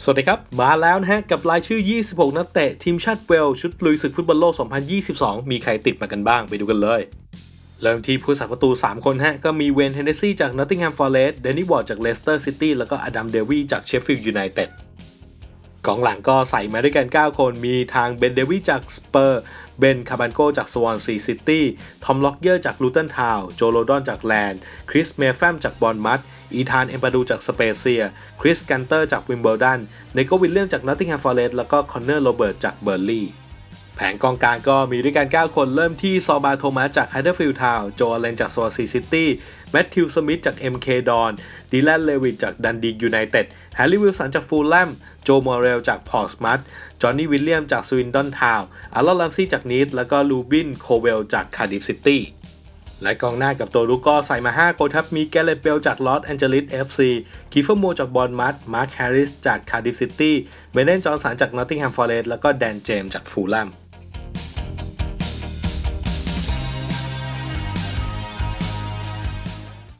สวัสดีครับ มาแล้วนะฮะ กับรายชื่อ 26 นักเตะทีมชาติเวลส์ชุดลุยศึกฟุตบอลโลก 2022 มีใครติดมากันบ้างไปดูกันเลย เริ่มที่ผู้สักประตู 3 คนฮะ ก็มีเวนเฮนเดซี่จากนอตติงแฮมฟอร์เรสต์เดนนี่วอร์ดจากเลสเตอร์ซิตี้แล้วก็อดัมเดวีจากเชฟฟิลด์ยูไนเต็ดกองหลังก็ใส่มาด้วยกัน 9 คนมีทางเบนเดวีจากสเปอร์เบนคาบันโกจากสวอนซีซิตี้ทอมล็อกเยอร์จากลูตันทาวน์โจโลดอนจากแลนด์คริสเมฟแฟมจากบอลมัด อีธานเอมปาดูจากสเปเซีย คริสกันเตอร์จากวิมเบิลดันเนโกวิลเลียมจากนอตติงแฮมฟอร์เรสต์แล้วก็คอนเนอร์โรเบิร์ตจากเบอร์ลีแผงกองกลางก็มีด้วยกัน 9 คนเริ่มที่ซอบาโทมัสจากไฮเดอร์ฟิลด์ทาวน์โจอเลนจากสวอซีซิตี้แมทธิวสมิธจาก MK ดอนดีแลนเลวิตจากดันดียูไนเต็ดแฮร์รี่วิลสันจากฟูลแลมโจมอเรลจากพอร์สมัตจอห์นนี่วิลเลียมจากสวินดอนทาวน์อารอนลัมซี่จากนีดแล้วก็ลูบินโคเวลจากคาร์ดิฟซิตี้ และกองหน้ากับตัวลุกก็ใส่มา 5 คนครับ มีแกเลเปลจากลอสแอนเจลิสเอฟซีคีเฟอร์โมจากบอลมัตมาร์คแฮร์ริสจากคาร์ดิฟซิตี้เบนเดนจอห์นสันจากนอตติงแฮมฟอร์เรสแล้วก็แดนเจมจากฟูลแลม